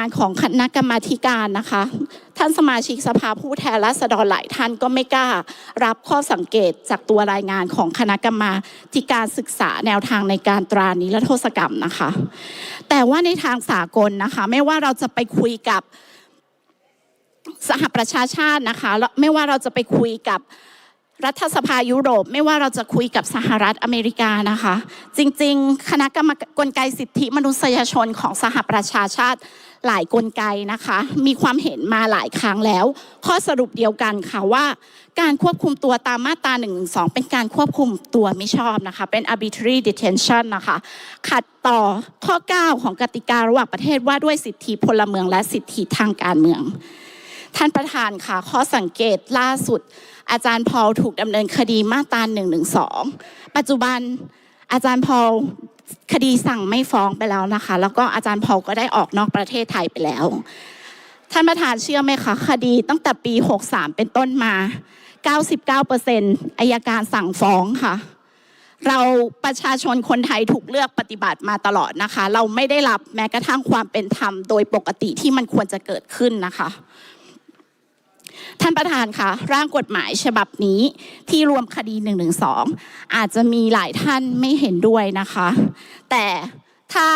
านของคณะกรรมาการนะคะ ท่านสมาชิกสภาผู้แทนราษฎรหลายท่านก็ไม่กล้า รับข้อสังเกตจากตัวรายงานของคณะกรรมาการศึกษาแนวทางในการตรานิรโทษกรรมนะคะ แต่ว่าในทางสากลนะคะ ไม่ว่าเราจะไปคุยกับสหประชาชาตินะคะแล้วไม่ว่าเราจะไปคุยกับ รัฐสภายุโรปไม่ว่าเราจะคุยกับสหรัฐอเมริกานะคะ จริงๆ คณะกรรมกลไกสิทธิมนุษยชนของสหประชาชาติหลายกลไกนะคะ มีความเห็นมาหลายครั้งแล้ว ข้อสรุปเดียวกันค่ะว่า การควบคุมตัวตามมาตรา1นึเป็นการควบคุมตัวไม่ชอบนะคะ เป็น arbitrary detention นะคะ ขัดต่อข้อ 9 ของกติการะหว่างประเทศว่าด้วยสิทธิพลเมืองและสิทธิทางการเมือง ท่านประธานค่ะ ข้อสังเกตล่าสุด อาจารย์พอลถูกดำเนินคดีมาตรา1นึปัจจุบันอาจารย์พอลคดีสั่งไม่ฟ้องไปแล้วนะคะ แล้วก็อาจารย์พอลก็ได้ออกนอกประเทศไทยไปแล้ว ท่านประธานเชื่อไหมคะ คดีตั้งแต่ปี 63 เป็นต้นมา 99%อายการสั่งฟ้องค่ะ เราประชาชนคนไทยถูกเลือกปฏิบัติมาตลอดนะคะ เราไม่ได้รับแม้กระทั่งความเป็นธรรมโดยปกติที่มันควรจะเกิดขึ้นนะคะานประธานคะร่างกฎหมายฉบับนี้ที่รวมคดี1นึอาจจะมีหลายท่านไม่เห็นด้วยนะคะ แต่ถ้า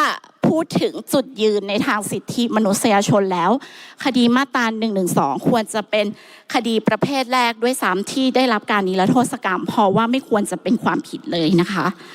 พูดถึงจุดยืนในทางสิทธิมนุษยชนแล้ว คดีมาตรา1นึควรจะเป็นคดีประเภทแรกด้วยซ้ำที่ได้รับการนิรโทษกรรม เพราะว่าไม่ควรจะเป็นความผิดเลยนะคะ